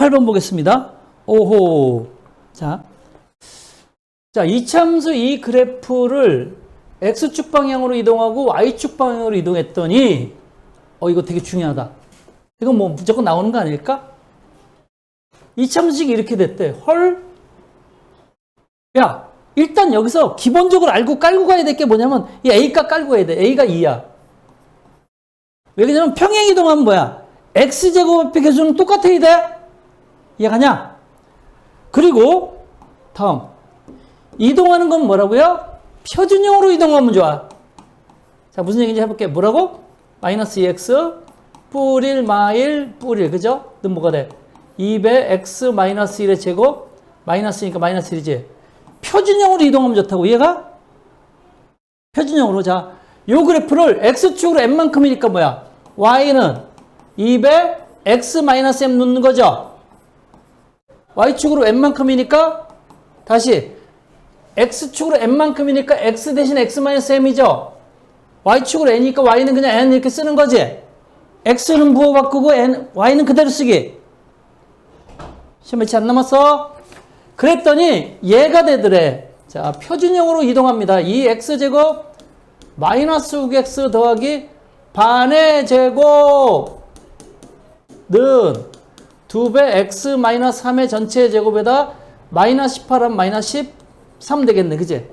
8번 보겠습니다. 오호. 자. 자, 이참수 이 그래프를 x축 방향으로 이동하고 y축 방향으로 이동했더니 어 이거 되게 중요하다. 이건 뭐 무조건 나오는 거 아닐까? 이참수식이 이렇게 됐대. 헐. 야, 일단 여기서 기본적으로 알고 깔고 가야 될 게 뭐냐면 이 a가 깔고 가야 돼. a가 2야. 왜 그러냐면 평행 이동하면 뭐야? x제곱의 개수는 똑같아야 돼. 이해가냐? 그리고 다음 이동하는 건 뭐라고요? 표준형으로 이동하면 좋아. 자 무슨 얘기인지 해볼게. 뭐라고? 마이너스 2x 뿔1 마일 뿔1 그죠? 는 뭐가 돼? 2배 x 마이너스 1의 제곱 마이너스니까 마이너스 1이지. 표준형으로 이동하면 좋다고 이해가? 표준형으로 자, 요 그래프를 x축으로 n만큼이니까 뭐야? y는 2배 x 마이너스 m 놓는 거죠. Y축으로 n만큼이니까 다시 x축으로 n만큼이니까 x 대신 x 마이너스 m이죠. y축으로 n이니까 y는 그냥 n 이렇게 쓰는 거지. x는 부호 바꾸고 n, y는 그대로 쓰기. 시험 며칠 안 남았어? 그랬더니 얘가 되더래. 자, 표준형으로 이동합니다. 이 x제곱 마이너스 6x 더하기 반의 제곱 는 2배 x 마이너스 3의 전체 제곱에다 마이너스 18하면 마이너스 13 되겠네. 그지?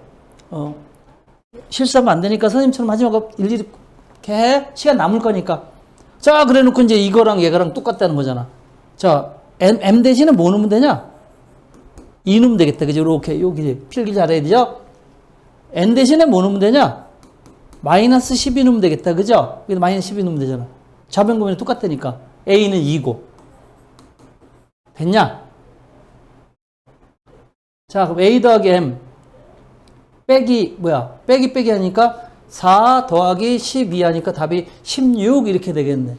어. 실수하면 안 되니까 선생님처럼 말고 일일이 이렇게 해. 시간 남을 거니까. 자, 그래 놓고 이제 이거랑 얘가랑 똑같다는 거잖아. 자, m, m 대신에 뭐 넣으면 되냐? 2 넣으면 되겠다. 그지? 이렇게, 여기 필기 잘해야 되죠? n 대신에 뭐 넣으면 되냐? 마이너스 12 넣으면 되겠다. 그죠? 여기 마이너스 12 넣으면 되잖아. 좌변구면이 똑같다니까. a는 2고. 됐냐? 자, 그럼 a 더하기 m. 빼기, 뭐야? 빼기 빼기 하니까 4 더하기 12 하니까 답이 16 이렇게 되겠네.